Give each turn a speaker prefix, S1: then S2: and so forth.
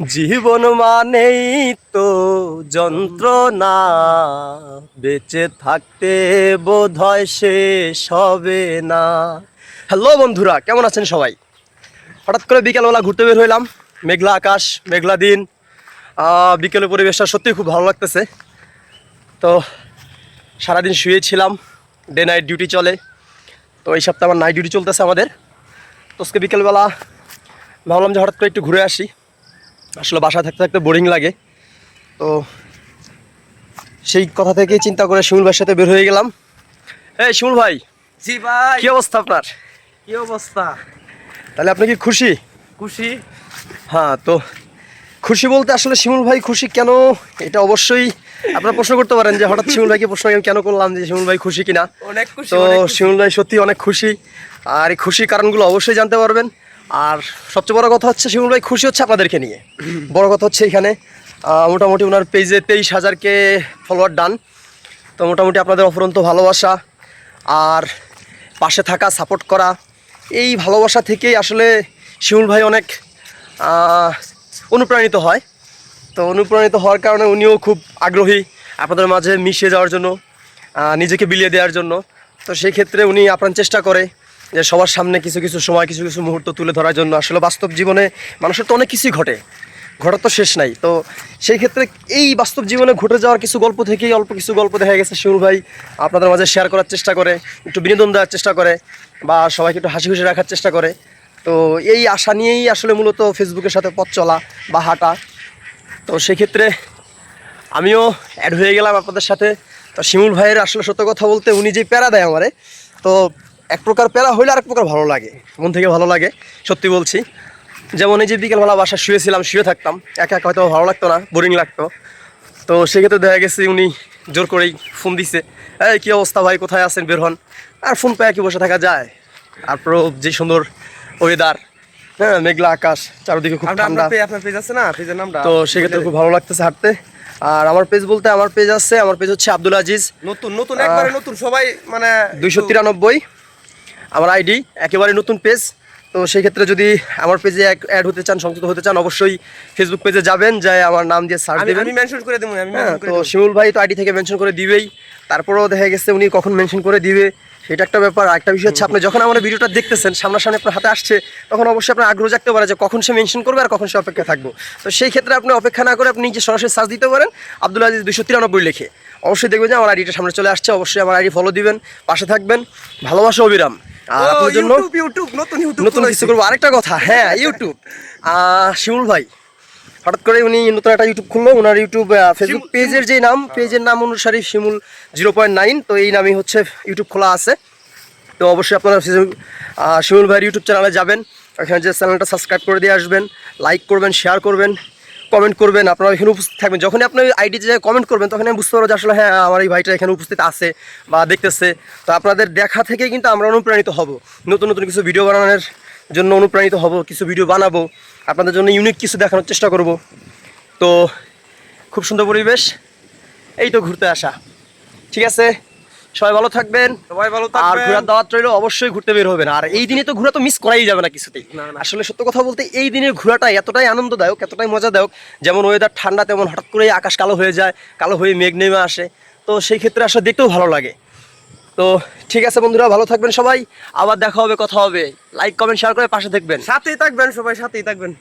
S1: জীবন মানেই তো যন্ত্রণা। বেঁচে থাকতে বোধ হয় শেষ হবে না। হ্যালো বন্ধুরা, কেমন আছেন সবাই? হঠাৎ করে বিকেলবেলা ঘুরতে বের হইলাম। মেঘলা আকাশ, মেঘলা দিন। বিকেলের পরিবেশটা সত্যিই খুব ভালো লাগতেছে। তো সারাদিন শুয়েছিলাম ডে নাইট ডিউটি চলে। তো এই সপ্তাহে আমার নাইট ডিউটি চলতেছে আমাদের। তো আজকে বিকেলবেলা ভাবলাম যে হঠাৎ করে একটু ঘুরে আসি। আসলে বাসায় থাকতে থাকতে বোরিং লাগে। তো সেই কথা থেকে চিন্তা করে শিমুল ভাইয়ের সাথে বের হয়ে গেলাম। এই শিমুল ভাই
S2: জি ভাই।
S1: কি অবস্থা আপনার?
S2: কি অবস্থা?
S1: তাহলে আপনি কি খুশি?
S2: খুশি।
S1: হ্যাঁ তো খুশি বলতে আসলে শিমুল ভাই খুশি কেন? এটা অবশ্যই আপনারা প্রশ্ন করতে পারেন যে হঠাৎ শিমুল ভাইকে প্রশ্ন আমি কেন করলাম যে শিমুল ভাই খুশি কিনা?
S2: অনেক খুশি
S1: তো শিমুল ভাই সত্যি অনেক খুশি। আর এই খুশির কারণগুলো অবশ্যই জানতে পারবেন। আর সবচেয়ে বড় কথা হচ্ছে, শিমুল ভাই খুশি হচ্ছে আপনাদেরকে নিয়ে। বড় কথা হচ্ছে এখানে মোটামুটি ওনার পেজে তেইশ হাজারকে ফলোয়ার ডান তো মোটামুটি আপনাদের অফরন্ত ভালোবাসা আর পাশে থাকা সাপোর্ট করা, এই ভালোবাসা থেকেই আসলে শিমুল ভাই অনেক অনুপ্রাণিত হয়। তো অনুপ্রাণিত হওয়ার কারণে উনিও খুব আগ্রহী আপনাদের মাঝে মিশে যাওয়ার জন্য নিজেকে বিলিয়ে দেওয়ার জন্য। তো সেই ক্ষেত্রে উনি আপ্রাণ চেষ্টা করে। যে সবার সামনে কিছু কিছু সময়, কিছু কিছু মুহূর্ত তুলে ধরার জন্য আসলে বাস্তব জীবনে মানুষের তো অনেক কিছুই ঘটে। ঘটার তো শেষ নাই। তো সেই ক্ষেত্রে এই বাস্তব জীবনে ঘটে যাওয়ার কিছু গল্প থেকেই অল্প কিছু গল্প দেখা গেছে শিমুল ভাই। আপনাদের মাঝে শেয়ার করার চেষ্টা করে, একটু বিনোদন দেওয়ার চেষ্টা করে, বা সবাইকে একটু হাসি খুশি রাখার চেষ্টা করে। তো এই আশা নিয়েই আসলে মূলত ফেসবুকের সাথে পথ চলা বা হাঁটা। তো সেক্ষেত্রে আমিও অ্যাড হয়ে গেলাম আপনাদের সাথে। তো শিমুল ভাইয়ের আসলে সত্য কথা বলতে উনি যে প্যারা দেয় আমারে, তো এক প্রকার প্যারা হইলে আরেক প্রকার ভালো লাগে মন থেকে ভালো লাগে সত্যি বলছি। যেমন এই যে বিকেলবেলা বাসা শুয়েছিলাম শুয়ে থাকতাম একা একা হয়তো ভালো লাগতো না বোরিং লাগতো। তো সেক্ষেত্রে দেখা গেছে উনি জোর করেই ফোন দিছে এই কী অবস্থা ভাই? কোথায় আছেন? বের হন। আর ফোন পেয়ে কি বসে থাকা যায়। তারপরেও যে সুন্দর ওয়েদার হ্যাঁ মেঘলা আকাশ চারদিকে খুব ঠান্ডা।
S2: আপনার পেজ আছে না? পেজের নামটা?
S1: তো সেক্ষেত্রে খুব ভালো লাগতেছে হাঁটতে। আর আমার পেজ বলতে আমার পেজ আছে আমার পেজ হচ্ছে আব্দুল আজিজ।
S2: নতুন নতুন একবারে নতুন সবাই মানে
S1: দুইশো তিরানব্বই। আমার আইডি একেবারে নতুন পেজ। তো সেই ক্ষেত্রে যদি আমার পেজে অ্যাড হতে চান সংযুক্ত হতে চান অবশ্যই ফেসবুক পেজে যাবেন যাই আমার নাম দিয়ে সার্চ দেবেন।
S2: আমি মেনশন করে দেবো আমি
S1: হ্যাঁ তো শিমুল ভাই তো আইডি থেকে মেনশন করে দিবেই। তারপরেও দেখা গেছে উনি কখন মেনশন করে দিবে। সেটা একটা ব্যাপার। একটা বিষয় হচ্ছে আপনি যখন আমার ভিডিওটা দেখতেছেন সামনাসামনি আপনার হাতে আসছে তখন অবশ্যই আপনার আগ্রহ জাগতে পারে যে কখন সে মেনশন করবে আর কখন সে অপেক্ষা থাকব। তো সেই ক্ষেত্রে আপনি অপেক্ষা না করে আপনি নিজে সরাসরি সার্চ দিতে পারেন। আব্দুল আজিজ দুশো তিরানব্বই লিখে। অবশ্যই দেখবেন যে আমার আইডিটা সামনে চলে আসছে অবশ্যই আমার আইডি ফলো দিবেন পাশে থাকবেন। ভালোবাসা অবিরাম। আর আপনার জন্য
S2: ইউটিউব নতুন ইউটিউব
S1: নতুন কিছু করব। আরেকটা কথা হ্যাঁ ইউটিউব শিমুল ভাই হঠাৎ করে উনি নতুন একটা ইউটিউব খুললো। ওনার ইউটিউব ফেসবুক পেজের যে নাম পেজের নাম অনুসারে শিমুল জিরো পয়েন্ট নাইন তো এই নামই হচ্ছে ইউটিউব খোলা আছে। তো অবশ্যই আপনারা শিমুল ভাইয়ের ইউটিউব চ্যানেলে যাবেন। ওখানে যে চ্যানেলটা সাবস্ক্রাইব করে দিয়ে আসবেন লাইক করবেন শেয়ার করবেন। কমেন্ট করবেন, আপনারা এখানে উপস্থিত থাকবেন। যখনই আপনি আইডি যে কমেন্ট করবেন তখন আমি বুঝতে পারব যে আসলে হ্যাঁ আমার এই ভাইটা এখানে উপস্থিত আছে বা দেখতেছে। তো আপনাদের দেখা থেকে কিন্তু আমরা অনুপ্রাণিত হব। নতুন নতুন কিছু ভিডিও বানানোর জন্য অনুপ্রাণিত হব, কিছু ভিডিও বানাবো। আপনাদের জন্য ইউনিক কিছু দেখানোর চেষ্টা করব। তো, খুব সুন্দর পরিবেশ। এই তো ঘুরতে আসা। ঠিক আছে? সবাই ভালো থাকবেন।
S2: সবাই ভালো
S1: আর
S2: থাকবেন।
S1: ঘোরার দাওয়াত রইল অবশ্যই ঘুরতে বের হবেন। আর এই দিনে তো ঘোরা তো মিস করাই যাবে না কিছুতেই। আসলে সত্য কথা বলতে এই দিনের ঘোরাটা এতটাই আনন্দদায়ক এতটাই মজাদায়ক যেমন ওয়েদার ঠান্ডা তেমন হঠাৎ করে আকাশ কালো হয়ে যায় কালো হয়ে মেঘ নেমে আসে। তো সেই ক্ষেত্রে আসলে দেখতেও ভালো লাগে। তো ঠিক আছে বন্ধুরা ভালো থাকবেন সবাই। আবার দেখা হবে কথা হবে। লাইক কমেন্ট শেয়ার করে পাশে দেখবেন
S2: সাথেই থাকবেন সবাই সাথেই থাকবেন।